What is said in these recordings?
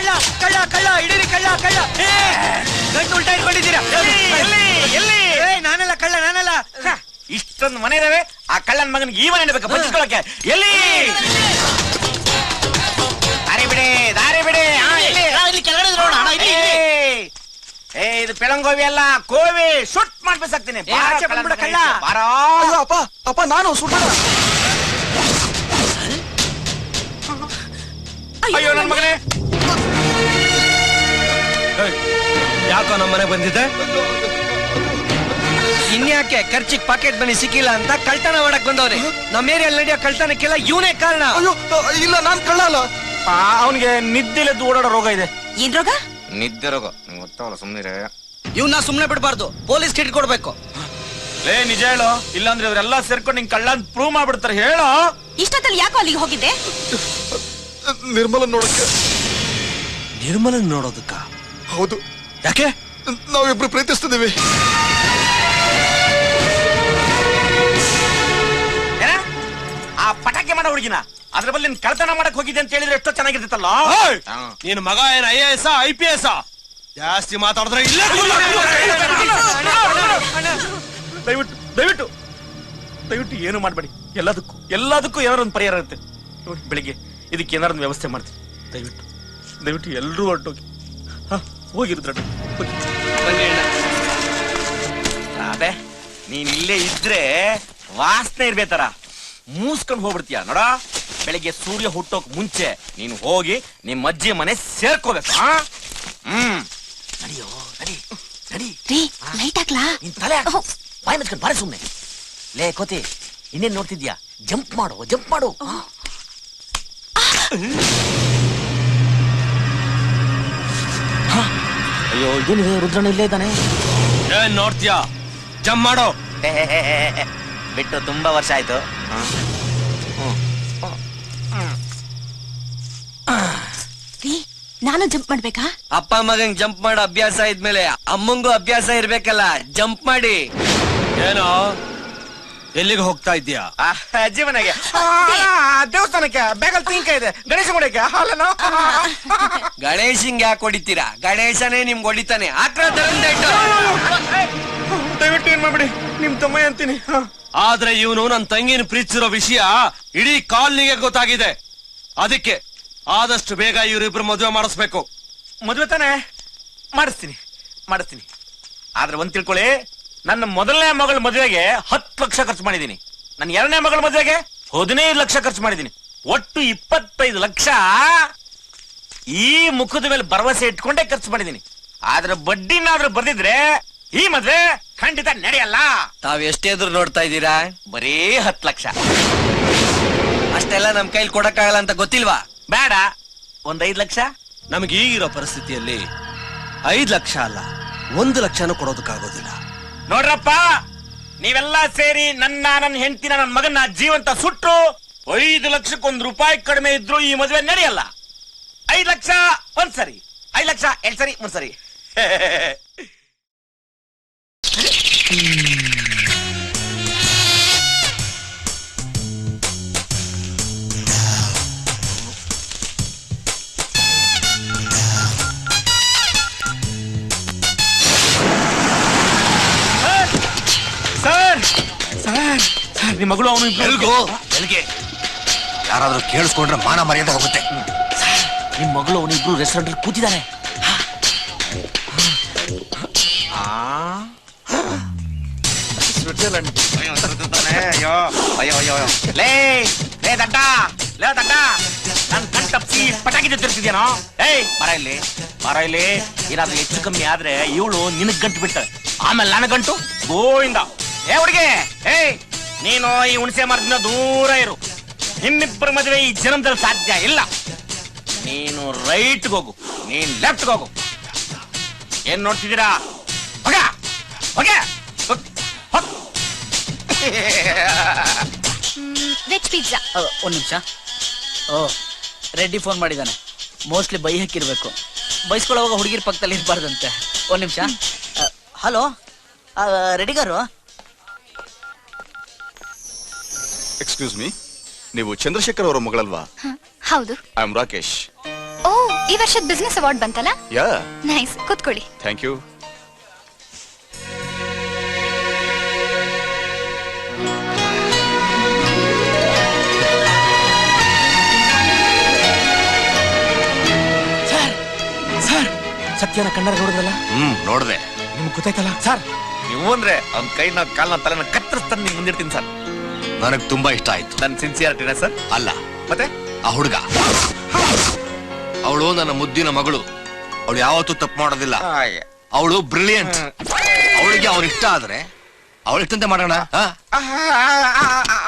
ಕಳ್ಳ ಕಳ್ಳ ಕಳ್ಳ ಹಿಡೀರಿ ಕಳ್ಳ ಕಳ್ಳ. ಗಂಟು ಉಲ್ಟಾ ಇಟ್ಕೊಂಡಿದ್ದೀರಾ? ಎಲ್ಲಿ ಎಲ್ಲಿ ಏ ನಾನಲ್ಲ ಕಳ್ಳ ನಾನಲ್ಲ. ಹ, ಇಷ್ಟೊಂದು ಮನೆ ಇದಾವೆ ಆ ಕಳ್ಳನ ಮಗನಿಗೆ ಈ ಮನೆ ಬೇಕು ಬಚ್ಚಿಸ್ಕೊಳಕ್ಕೆ ಎಲ್ಲಿ? ದಾರಿ ಬಿಡಿ ದಾರಿ ಬಿಡಿ. ಆ, ಎಲ್ಲಿ? ಏಯ್! ಏ ಇದು ಪೆಳಂಗೋವಿ ಅಲ್ಲ ಕೋವಿ. ಶೂಟ್ ಮಾಡ್ಬಿಸಾಕ್ತೀನಿ. ಏ, ಆಚೆ ಬಂದ್ಬಿಡ ಕಳ್ಳ. ಬಾರೋ. ಅಯ್ಯೋ ಅಪ್ಪ ಅಪ್ಪ ನಾನು ಸುಳ್ಳ ಅಯ್ಯೋ ನನ್ ಮಗನೇ. ಯಾಕೋ ನಮ್ಮ ಮನೆಗೆ ಬಂದಿದ್ದೆ? ಇನ್ಯಾಕೆ ಖರ್ಚಿಗೆ ಪಾಕೆಟ್ ಬನ್ನಿ ಸಿಕ್ಕಿಲ್ಲ ಅಂತ ಕಳ್ತನ ಮಾಡಕ್ ಬಂದವ್ರೆ. ನಮ್ಮ ಏರಿಯಲ್ಲಿ ನಡೆಯೋ ಕಳ್ತನಕ್ಕೆಲ್ಲ ಇವನೇ ಕಾರಣ. ಅಯ್ಯೋ ಇಲ್ಲ ನಾನ್ ಕಳ್ಳಲ್ಲ. ಅವನಿಗೆ ನಿದ್ದಿಲ್ಲದ್ದು ಓಡಾಡೋ ರೋಗ ಇದೆ. ಏನ್ ರೋಗ? ನಿದ್ದೆ ರೋಗ. ಗೊತ್ತಲ್ಲ ಗೊತ್ತಾವಲ್ಲ ಸುಮ್ಮನೆ ಇವನ್ನ ಸುಮ್ನೆ ಬಿಡಬಾರ್ದು. ಪೊಲೀಸ್ ಕಿಟ್ ಕೊಡ್ಬೇಕು ಲೇ ನಿಜ ಹೇಳು. ಇಲ್ಲಾಂದ್ರೆ ಇವರೆಲ್ಲ ಸೇರ್ಕೊಂಡು ನಿಂಗೆ ಕಳ್ಳ ಅಂತ ಪ್ರೂವ್ ಮಾಡ್ಬಿಡ್ತಾರೆ. ಹೇಳೋ. ಇಷ್ಟೊತ್ತಲ್ಲಿ ಯಾಕೋ ಅಲ್ಲಿಗೆ ಹೋಗಿದ್ದೆ? ನಿರ್ಮಲನ್ ನೋಡಕ್ಕೆ. ನಿರ್ಮಲನ್ ನೋಡೋದಕ್ಕ? ಹೌದು ಯಾಕೆ ನಾವಿಬ್ರು ಪ್ರೀತಿಸ್ತಿದೀವಿ ಏನ ಆ ಪಟಾಕಿ ಮಾಡೋ ಹುಡುಗಿನ ಅದ್ರ ಬಲ್ಲಿ ನೀನ್ ಕಳ್ತನ ಮಾಡಕ್ ಹೋಗಿದ್ದೆ ಅಂತ ಹೇಳಿದ್ರೆ ಎಷ್ಟೋ ಚೆನ್ನಾಗಿರ್ತಿತ್ತಲ್ಲ ನೀನ್ ಮಗ ಏನ್ I S I P S ಜಾಸ್ತಿ ಮಾತಾಡಿದ್ರೆ ಇಲ್ಲ ದಯವಿಟ್ಟು ದಯವಿಟ್ಟು ದಯವಿಟ್ಟು ಏನು ಮಾಡಬೇಡಿ ಎಲ್ಲದಕ್ಕೂ ಎಲ್ಲದಕ್ಕೂ ಏನಾರ ಒಂದು ಪರಿಹಾರ ಇರುತ್ತೆ ನೋಡಿ ಬೆಳಿಗ್ಗೆ ಇದಕ್ಕೆ ಏನಾರು ಒಂದು ವ್ಯವಸ್ಥೆ ಮಾಡ್ತೀನಿ ದಯವಿಟ್ಟು ದಯವಿಟ್ಟು ಎಲ್ಲರೂ ಹೊರಟೋಗಿ ಹಾ ಹೋಗಿರುದ್ರ ಹೋಗಿ. ಅದೇ ನೀನ್ ಇಲ್ಲೇ ಇದ್ರೆ ವಾಸನೆ ಇರ್ಬೇಕಾರ ಮೂಸ್ಕೊಂಡು ಹೋಗ್ಬಿಡ್ತೀಯ ನೋಡ? ಬೆಳಿಗ್ಗೆ ಸೂರ್ಯ ಹುಟ್ಟೋಕ್ ಮುಂಚೆ ನೀನು ಹೋಗಿ ನಿಮ್ ಅಜ್ಜಿ ಮನೆ ಸೇರ್ಕೋಬೇಕು ಆ? ಹ್ಮ್. ನಡಿಯೋ ನಡಿ ನಡಿ. ರೀ ಲೈಟ್ ಹಾಕ್ಲಾ? ನಿನ್ ತಲೆ ಹಾಕು. ಬಾಯಿ ಮುಚ್ಕೊಂಡು ಬಾರ ಸುಮ್ನೆ. ಲೇ ಕೋತಿ ಇನ್ನೇನ್ ನೋಡ್ತಿದ್ಯಾ? ಜಂಪ್ ಮಾಡು ಜಂಪ್ ಮಾಡು. ಅಯ್ಯೋ ಏನಿದೆ? ರುದ್ರನ ಇಲ್ಲೇ ಇದ್ದಾನೆ. ಏನ್ ನೋಡ್ತೀಯಾ? ಜಂಪ್ ಮಾಡೋ. ಬಿಟ್ಟು ತುಂಬಾ ವರ್ಷ ಆಯ್ತು. ರೀ ನಾನು ಜಂಪ್ ಮಾಡ್ಬೇಕಾ? ಅಪ್ಪ ಮಗಂಗ್ ಜಂಪ್ ಮಾಡೋ ಅಭ್ಯಾಸ ಇದ್ಮೇಲೆ ಅಮ್ಮಂಗೂ ಅಭ್ಯಾಸ ಇರ್ಬೇಕಲ್ಲ ಜಂಪ್ ಮಾಡಿ. ಏನೋ? ಎಲ್ಲಿಗೆ ಹೋಗ್ತಾ ಇದ್ದೀಯಾ? ಆ, ಅಜ್ಜಿ ಮನೆಗೆ ಆ, ದೇವಸ್ಥಾನಕ್ಕೆ ಬೇಗಲ್ ತಿಂಕ ಇದೆ. ಗಣೇಶ ಗುಡಿಗೆ ಹಾಲನ ಗಣೇಶಂಗ್ ಯಾಕೆ ಹೊಡಿತೀರಾ? ಗಣೇಶನೇ ನಿಮ್ಗೆ ಹೊಡಿತಾನೆ. ಆಕ್ರ ದಯವಿಟ್ಟು ಏನ್ ಮಾಡ್ಬಿಡಿ. ನಿಮ್ ತಮ್ಮ ಅಂತೀನಿ. ಆದ್ರೆ ಇವನು ನನ್ನ ತಂಗಿನ ಪ್ರೀತಿಸಿರೋ ವಿಷಯ ಇಡೀ ಕಾಲ್ನಿಗೆ ಗೊತ್ತಾಗಿದೆ. ಅದಕ್ಕೆ ಆದಷ್ಟು ಬೇಗ ಇವರಿಬ್ರು ಮದುವೆ ಮಾಡಿಸ್ಬೇಕು. ಮದ್ವೆ ತಾನೆ? ಮಾಡಿಸ್ತೀನಿ. ಮಾಡಿಸ್ತೀನಿ. ಆದ್ರೆ ಒಂದ್ ತಿಳ್ಕೊಳ್ಳಿ. ನನ್ನ ಮೊದಲನೇ ಮಗಳ ಮದುವೆಗೆ ಹತ್ತು ಲಕ್ಷ ಖರ್ಚು ಮಾಡಿದ್ದೀನಿ. ನನ್ನ ಎರಡನೇ ಮಗಳ ಮದುವೆಗೆ ಹದಿನೈದು ಲಕ್ಷ ಖರ್ಚು ಮಾಡಿದ್ದೀನಿ. ಒಟ್ಟು ಇಪ್ಪತ್ತೈದು ಲಕ್ಷ ಈ ಮುಖದ ಮೇಲೆ ಭರವಸೆ ಇಟ್ಕೊಂಡೇ ಖರ್ಚು ಮಾಡಿದ್ದೀನಿ. ಆದ್ರೆ ಬಡ್ಡಿನಾದ್ರೂ ಬರ್ದಿದ್ರೆ ಈ ಮದ್ವೆ ಖಂಡಿತ ನಡೆಯಲ್ಲ. ತಾವ್ ಎಷ್ಟೇದ್ರು ನೋಡ್ತಾ ಇದ್ದೀರಾ? ಬರೀ ಹತ್ತು ಲಕ್ಷ. ಅಷ್ಟೆಲ್ಲ ನಮ್ ಕೈಲಿ ಕೊಡಕ್ಕಾಗಲ್ಲ ಅಂತ ಗೊತ್ತಿಲ್ವಾ? ಬೇಡ. ಒಂದ್ ಐದ್ ಲಕ್ಷ? ನಮ್ಗೆ ಈಗಿರೋ ಪರಿಸ್ಥಿತಿಯಲ್ಲಿ ಐದ್ ಲಕ್ಷ ಅಲ್ಲ ಒಂದು ಲಕ್ಷನೂ ಕೊಡೋದಕ್ಕಾಗೋದಿಲ್ಲ. ನೋಡ್ರಪ್ಪ, ನೀವೆಲ್ಲ ಸೇರಿ ನನ್ನ ನನ್ನ ಹೆಂಡತಿನ, ನನ್ನ ಮಗನ ಜೀವಂತ ಸುಟ್ಟು ಐದು ಲಕ್ಷಕ್ಕೊಂದು ರೂಪಾಯಿ ಕಡಿಮೆ ಇದ್ರು ಈ ಮದುವೆ ನಡೆಯಲ್ಲ. ಐದು ಲಕ್ಷ, ಒಂದ್ ಸರಿ. ಐದ್ ಲಕ್ಷ, ಎರಡ್ ಸರಿ, ಮೂರ್ ಸರ್. ನಿಮ್ಮ ಮಗಳು ಅವನು ಎಲ್ಗೆ? ಯಾರಾದ್ರೂ ಕೇಳಿಸ್ಕೊಂಡ್ರೆ ಮಾನ ಮರ್ಯಾದೆ ಹೋಗುತ್ತೆ. ನಿಮ್ ಮಗಳು ಅವನಿಬ್ರು ರೆಸ್ಟೋರೆಂಟ್ ಕೂತಿದ್ದಾರೆ ಅಯ್ಯೋ ಅಯ್ಯೋ ಅಯ್ಯೋ ಲೇ ಲೇ ದಡ್ಡ. ಲೇ ದಡ್ಡ. ನನ್ ಕಣ್ ತಪ್ಸಿ ಪಟಾಕಿ ತಿರ್ತಿದ್ಯಾನೋ ಏಯ್ ಬರ ಇಲ್ಲಿ. ಬರ ಇಲ್ಲಿ. ಏನಾದ್ರೂ ಹೆಚ್ಚು ಕಮ್ಮಿ ಆದ್ರೆ ಇವಳು ನಿನಗ್ ಗಂಟು ಬಿಡ್ತಾಳೆ. ಆಮೇಲೆ ನನ್ನ ಗಂಟು? ಗೋವಿಂದ. ಏ ಹುಡುಗಿ. ಏಯ್ ನೀನು ಈ ಹುಣಸೆ ಮರದಿಂದ ದೂರ ಇರು. ನಿಮ್ಮಿಬ್ಬರ ಮದುವೆ ಈ ಜನ್ಮದಲ್ಲಿ ಸಾಧ್ಯ ಇಲ್ಲ. ನೀನು ರೈಟ್ ಹೋಗು. ನೀನ್ ಲೆಫ್ಟ್ ಹೋಗು. ಏನ್ ನೋಡ್ತಿದ್ದೀರಾ? ಹೋಗ. ಹೋಗ. ಹೋಗ್, ಹೋಗ್. ವೆಜ್ ಪಿಜ್ಜಾ ಒಂದ್ ನಿಮಿಷ. ಓ ರೆಡ್ಡಿ ಫೋನ್ ಮಾಡಿದ್ದಾನೆ ಮೋಸ್ಟ್ಲಿ ಬೈ ಹಾಕಿರ್ಬೇಕು. ಬೈಸ್ಕೊಳ್ಳೋವಾಗ ಹುಡುಗಿರ್ ಪಕ್ಕದಲ್ಲಿ ಇರಬಾರ್ದಂತೆ. ಒಂದ್ ನಿಮಿಷ. ಹಲೋ? ರೆಡಿಗಾರು ಎಕ್ಸ್ಕ್ಯೂಸ್ ಮೀ ನೀವು ಚಂದ್ರಶೇಖರ್ ಅವರ ಮಗಳಲ್ವಾ? ಹೌದು. ಐ ಆಮ್ ರಾಕೇಶ್ ಓ ಈ ವರ್ಷದ ಬಿಸ್ನೆಸ್ ಅವಾರ್ಡ್ ಬಂತಲ್ಲ? ಯಾ ನೈಸ್ ಕೂತ್ಕೊಳ್ಳಿ. ಥ್ಯಾಂಕ್ ಯು ಸರ್ ಸರ್ ಸತ್ಯನ ಕಣ್ಣಾರ ನೋಡಿದ್ರಲ್ಲ? ಹ್ಮ್ ನೋಡ್ದೆ. ನಿಮ್ಗೆ ಗೊತ್ತಾಯ್ತಲ್ಲ? ಸರ್ ಅಂದ್ರೆ ಅವ್ನ ಕೈನ ಕಾಲ್ನ ತಲೆನ ಕತ್ತರಿಸ್ತಾನೆ ನಿಮ್ಗೆ ಮುಂದಿಡ್ತೀನಿ ಸರ್ ನನಗ್ ತುಂಬಾ ಇಷ್ಟ ಆಯ್ತು ನನ್ನ ಸಿನ್ಸಿಯಾರಿಟಿನ ಸರ್ ಅಲ್ಲ ಮತ್ತೆ ಆ ಹುಡುಗ ಅವಳು ನನ್ನ ಮುದ್ದಿನ ಮಗಳು ಅವಳು ಯಾವತ್ತೂ ತಪ್ಪು ಮಾಡೋದಿಲ್ಲ ಅವಳು ಬ್ರಿಲಿಯಂಟ್ ಅವಳಿಗೆ ಅವ್ರ ಇಷ್ಟ ಆದ್ರೆ ಅವಳ ಇಷ್ಟಂತೆ ಮಾಡೋಣ ಆ?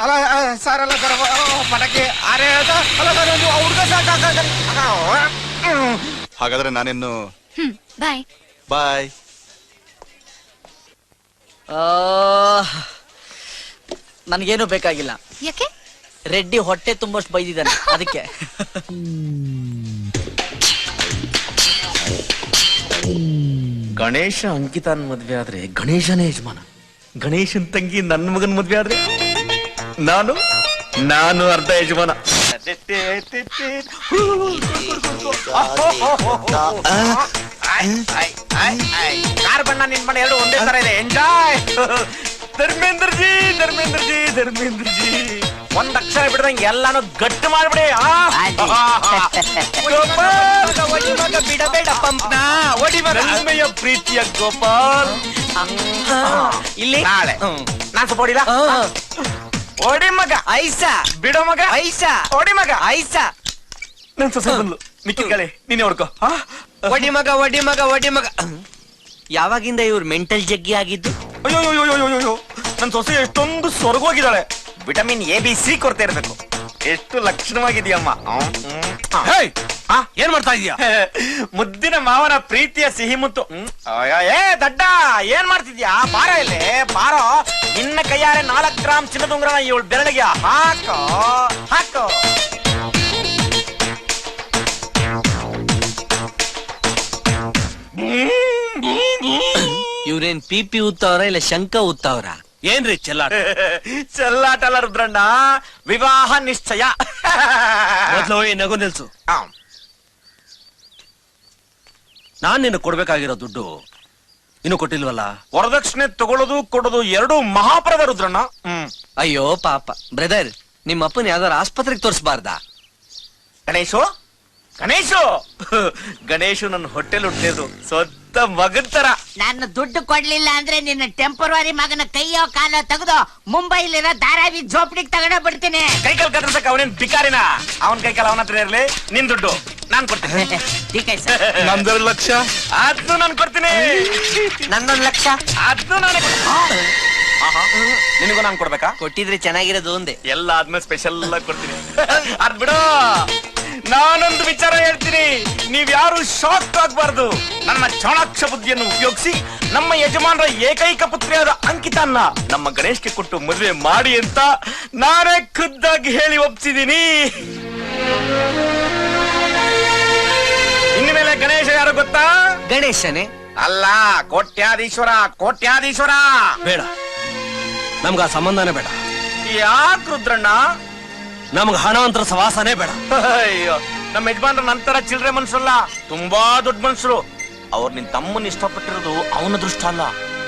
ಅಲ್ಲ ಸರ್ ಅಲ್ಲ ಸರ್ ಪಟಾಕಿ ಅರೆ ಅಲ್ಲ ಸರ್ ಹುಡುಗ ಹಾಗಾದ್ರೆ ನಾನಿನ್ನು ಹ್ಮ್ ಬಾಯ್ ಬಾಯ್ ನನಗೇನು ಬೇಕಾಗಿಲ್ಲ. ಯಾಕೆ? ರೆಡ್ಡಿ ಹೊಟ್ಟೆ ತುಂಬಷ್ಟು ಬೈದಿದ್ದಾನೆ ಅದಕ್ಕೆ. ಗಣೇಶ ಅಂಕಿತನ್ ಮದ್ವೆ ಆದ್ರೆ ಗಣೇಶನೇ ಯಜಮಾನ. ಗಣೇಶನ್ ತಂಗಿ ನನ್ನ ಮಗನ ಮದ್ವೆ ಆದ್ರೆ ನಾನು ನಾನು ಅರ್ಧ ಯಜಮಾನ. ಕಾರ್ ಬಣ್ಣ ನಿನ್ ಬಣ್ಣ ಎರಡು ಒಂದೇ ತರ ಇದೆ. ಎಂಜಾಯ್ ಧರ್ಮೇಂದ್ರ ಜಿ ಧರ್ಮೇಂದ್ರ ಜಿ ಧರ್ಮೇಂದ್ರ ಜಿ ಒಂದ್ ಅಕ್ಷರ ಬಿಡ್ದಂಗೆ ಎಲ್ಲಾನು ಗಟ್ಟಿ ಮಾಡ್ಬಿಡಿ. ಬಿಡಬೇಡ ಪಂಪ್ನ. ಒಡಿ ಮಗ ನನ್ಮೆಯ ಪ್ರೀತಿಯ ಗೋಪಾಲ್. ಇಲ್ಲಿ. ನಾಳೆ. ನಾನ್ ಸ್ವಲ್ಪ ಹೊಡಿಲ? ಓಡಿ ಮಗ. ಐಸಾ. ಬಿಡೋ ಮಗ. ಐಸಾ. ಓಡಿ ಮಗ. ಐಸಾ. ನನ್ ಸೊಸೆ ಬಂದ್ಲು ಮಿಕ್ಕಿದ್ಗಳೇ ನೀನೇ ಹೊಡ್ಕೋ. ಒಡಿ ಮಗ ಒಡಿ ಮಗ ಒಡಿ ಮಗ. ಯಾವಾಗಿಂದ ಇವ್ರು ಮೆಂಟಲ್ ಜಗ್ಗಿ ಆಗಿದ್ದು? ಅಯ್ಯೋ ಅಯ್ಯೋ ಅಯ್ಯೋ ಅಯ್ಯೋ ಅಯ್ಯೋ ನನ್ ಸೊಸೆ ಎಷ್ಟೊಂದು ಸ್ವರ್ಗೋಗಿದ್ದಾಳೆ. ವಿಟಮಿನ್ ಎ ಬಿ ಸಿ ಕೊರತೆ ಇರಬೇಕು. ಎಷ್ಟು ಲಕ್ಷಣವಾಗಿದೆಯಮ್ಮ. ಏನ್ ಮಾಡ್ತಾ ಇದೀಯ ಮುದ್ದಿನ ಮಾವನ ಪ್ರೀತಿಯ ಸಿಹಿ ಮುತ್ತು. ಏ ದಡ್ಡ ಏನ್ ಮಾಡ್ತಿದ್ಯಾ? ಬಾರ ಇಲ್ಲಿ ಬಾರೋ. ನಿನ್ನ ಕೈಯಾರೆ ನಾಲ್ಕು ಗ್ರಾಮ್ ಚಿನ್ನದ ಉಂಗ್ರನ ಇವಳು ಬೆರಳಿಗೆ ಹಾಕೋ ಹಾಕೋ. ಇವ್ರೇನ್ ಪಿ ಪಿ ಉತ್ತವ್ರ ಇಲ್ಲ ಶಂಕ ಉತ್ತವ್ರ? ಏನ್ರಿ ಚೆಲ್ಲಾಟ? ಚೆಲ್ಲಾಟಲ್ಲ ರುದ್ರಣ್ಣ. ವಿವಾಹ ನಿಶ್ಚಯ. ಮೊದ್ಲು ಈ ನಗು ನಿಲ್ಸು. ಆ, ನಾನ್ ನಿನ್ನ ಕೊಡ್ಬೇಕಾಗಿರೋ ದುಡ್ಡು ಇನ್ನು ಕೊಟ್ಟಿಲ್ವಲ್ಲ? ವರದಕ್ಷಿಣೆ ತಗೊಳ್ಳೋದು ಕೊಡೋದು ಎರಡು ಮಹಾಪರದ ರುದ್ರಣ್ಣ. ಹ್ಮ್. ಅಯ್ಯೋ ಪಾಪ. ಬ್ರದರ್ ನಿಮ್ಮ ಅಪ್ಪನ ಯಾವ್ದಾರ ಆಸ್ಪತ್ರೆಗೆ ತೋರಿಸಬಾರ್ದ? ಗಣೇಶು? ಗಣೇಶು? ಗಣೇಶು ನನ್ನ ಹೊಟ್ಟೆಲ್ ಹುಟ್ಟಿದ್ರು ಸ್ವಂತ ಮಗನ್ ತರ? ನಾನು ದುಡ್ಡು ಕೊಡ್ಲಿಲ್ಲ ಅಂದ್ರೆ ನಿನ್ನ ಟೆಂಪರರಿ ಮಗನ ಕೈಯೋ ಕಾಲ ತೆಗೆದು ಮುಂಬೈಲಿರೋ ಧಾರಾವಿ ಜೋಪಡಿಗೆ ತಗೊಂಡ ಬಿಡ್ತೀನಿ. ಕೈ ಕಾಲ್ ಕತ್ತರ್ಸಕ್ ಅವನೇನ್ ಬಿಕಾರಿನ ಅವನ್ ಕೈ ಕಾಲ ಅವನ ಹತ್ರ ಇರ್ಲಿ ನಿನ್ ದುಡ್ಡು. ನಾನ್ ಕೊಡ್ತೀನಿ. ಸರ್. ಲಕ್ಷ. ಅದ್ನು ನಾನ್ ಕೊಡ್ತೀನಿ. ನನ್ನೊಂದ್ ಲಕ್ಷ. ಅದ್ನು ನಾನೇ ನಿನಗೂ ನಾನು ಕೊಡ್ಬೇಕಾ? ಕೊಟ್ಟಿದ್ರೆ ಚೆನ್ನಾಗಿರೋದು ಒಂದೇ. ಎಲ್ಲ ಆದ್ಮೇಲೆ ಸ್ಪೆಷಲ್ ಕೊಡ್ತೀನಿ. ಅದ್ ಬಿಡು. ನಾನೊಂದು ವಿಚಾರ ಹೇಳ್ತೀನಿ. ನೀವ್ ಯಾರು ಶಾಕ್ ಆಗ್ಬಾರ್ದು. ನನ್ನ ಚಾಣಾಕ್ಷ ಬುದ್ಧಿಯನ್ನು ಉಪಯೋಗಿಸಿ ನಮ್ಮ ಯಜಮಾನರ ಏಕೈಕ ಪುತ್ರಿಯಾದ ಅಂಕಿತನ್ನ ನಮ್ಮ ಗಣೇಶ್ಗೆ ಕೊಟ್ಟು ಮದುವೆ ಮಾಡಿ ಅಂತ ನಾನೇ ಖುದ್ದಾಗಿ ಹೇಳಿ ಒಪ್ಸಿದೀನಿ ಇನ್ಮೇಲೆ ಗಣೇಶ ಯಾರು ಗೊತ್ತಾ? ಗಣೇಶನೇ. ಅಲ್ಲ ಕೋಟ್ಯಾಧೀಶ್ವರ ಕೋಟ್ಯಾಧೀಶ್ವರ. ಬೇಡ. ನಮ್ಗ ಆ ಸಂಬಂಧನೇ ಬೇಡ. ಯಾಕೆ ರುದ್ರಣ್ಣ? ನಮ್ಗ ಹಣವಂತರ ಸವಾಸನೇ ಬೇಡ. ಅಯ್ಯೋ ನಮ್ಮ ಯಜಮಾನ್ರ ನಂತರ ಚಿಲ್ರೆ ಮನ್ಸಲ್ಲ. ತುಂಬಾ ದೊಡ್ಡ ಮನ್ಸರು. ಅವ್ರು ನಿನ್ ತಮ್ಮನ್ ಇಷ್ಟಪಟ್ಟಿರೋದು ಅವನ ದೃಷ್ಟ ಅಲ್ಲ.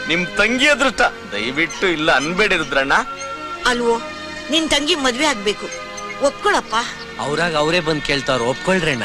ನಿಮ್ ತಂಗಿಯ ದೃಷ್ಟ. ದಯವಿಟ್ಟು ಇಲ್ಲ ಅನ್ಬೇಡಿ ರುದ್ರಣ್ಣ. ಅಲ್ವೋ ನಿನ್ ತಂಗಿ ಮದ್ವೆ ಆಗ್ಬೇಕು. ಒಪ್ಕೊಳಪ್ಪ. ಅವ್ರಾಗ ಅವರೇ ಬಂದ್ ಕೇಳ್ತಾವ್ರು. ಒಪ್ಕೊಳ್ರೇಣ್ಣ